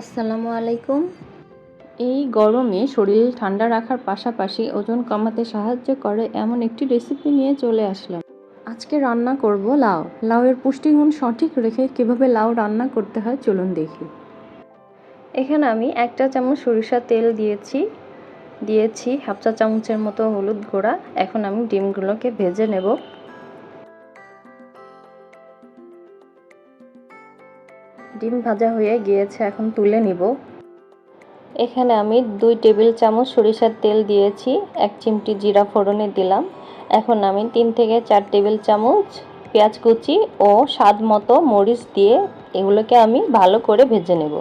আসসালামু আলাইকুম। এই গরমে শরীর ঠান্ডা রাখার পাশাপাশি ওজন কমাতে সাহায্য করে এমন একটি রেসিপি নিয়ে চলে আসলাম। আজকে রান্না করব লাউ। লাউয়ের পুষ্টিগুণ সঠিক রেখে কীভাবে লাউ রান্না করতে হয় চলুন দেখি। এখানে আমি একটা চামচ সরিষার তেল দিয়েছি। দিয়েছি হাফ চা চামচের মতো হলুদ গুঁড়া। এখন আমি ডিমগুলোকে ভেজে নেব। ডিম ভাজা হয়ে গিয়েছে, এখন তুলে নিব। এখানে আমি দুই টেবিল চামচ সরিষার তেল দিয়েছি, এক চিমটি জিরা ফোড়নে দিলাম। এখন আমি তিন থেকে চার টেবিল চামচ পেঁয়াজ কুচি ও স্বাদ মতো মরিচ দিয়ে এগুলোকে আমি ভালো করে ভেজে নেব।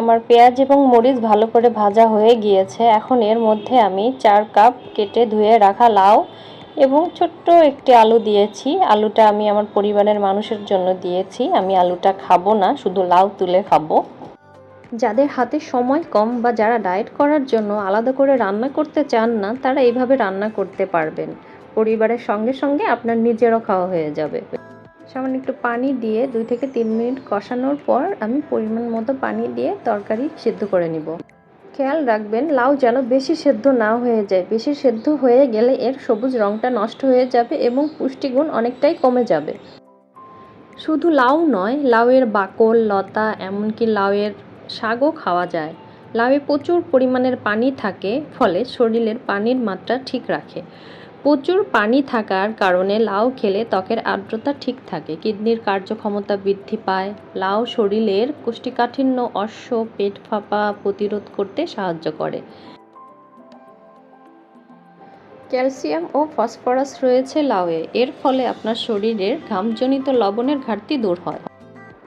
আমার পেঁয়াজ এবং মরিচ ভালো করে ভাজা হয়ে গিয়েছে, এখন এর মধ্যে আমি চার কাপ কেটে ধুয়ে রাখা লাউ এবং ছোট্ট একটি আলু দিয়েছি। আলুটা আমি আমার পরিবারের মানুষের জন্য দিয়েছি। আমি আলুটা খাব না, শুধু লাউ তুলে খাব। যাদের হাতে সময় কম বা যারা ডায়েট করার জন্য আলাদা করে রান্না করতে চান না, তারা এইভাবে রান্না করতে পারবেন। পরিবারের সঙ্গে সঙ্গে আপনার নিজেরও খাওয়া হয়ে যাবে। সামান্য একটু পানি দিয়ে দুই থেকে তিন মিনিট কষানোর পর আমি পরিমাণ মতো পানি দিয়ে তরকারি সিদ্ধ করে নিব। খেয়াল রাখবেন, লাউ যেন বেশি সেদ্ধ না হয়ে যায়। বেশি সেদ্ধ হয়ে গেলে এর সবুজ রঙটা নষ্ট হয়ে যাবে এবং পুষ্টিগুণ অনেকটাই কমে যাবে। শুধু লাউ নয়, লাউয়ের বাকল, লতা, এমনকি লাউয়ের শাকও খাওয়া যায়। লাউয়ে প্রচুর পরিমাণের পানি থাকে, ফলে শরীরের পানির মাত্রা ঠিক রাখে। প্রচুর পানি থাকার কারণে লাউ খেলে ত্বকের আর্দ্রতা ঠিক থাকে। কিডনির কার্যক্ষমতা বৃদ্ধি পায়। লাউ শরীরের কোষ্ঠীকাঠিন্য, অশ্ব, পেট ফাঁপা প্রতিরোধ করতে সাহায্য করে। ক্যালসিয়াম ও ফসফরাস রয়েছে লাউয়ে। এর ফলে আপনার শরীরের ঘামজনিত লবণের ঘাটতি দূর হয়।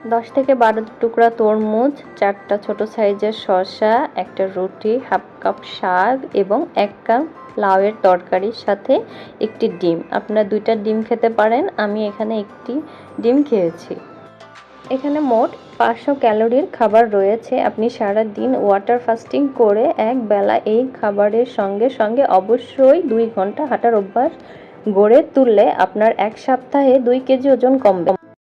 দশ থেকে বারো টুকরা তরমুজ, চারটা ছোট সাইজের শসা, একটা রুটি, হাফ কাপ শাক এবং এক কাপ লাউয়ের তরকারির সাথে একটি ডিম। আপনারা দুইটা ডিম খেতে পারেন, আমি এখানে একটি ডিম খেয়েছি। এখানে মোট পাঁচশো ক্যালোরির খাবার রয়েছে। আপনি সারা দিন ওয়াটার ফাস্টিং করে এক বেলা এই খাবারের সঙ্গে সঙ্গে অবশ্যই দুই ঘণ্টা হাঁটার অভ্যাস গড়ে তুললে আপনার এক সপ্তাহে দুই কেজি ওজন কমবে।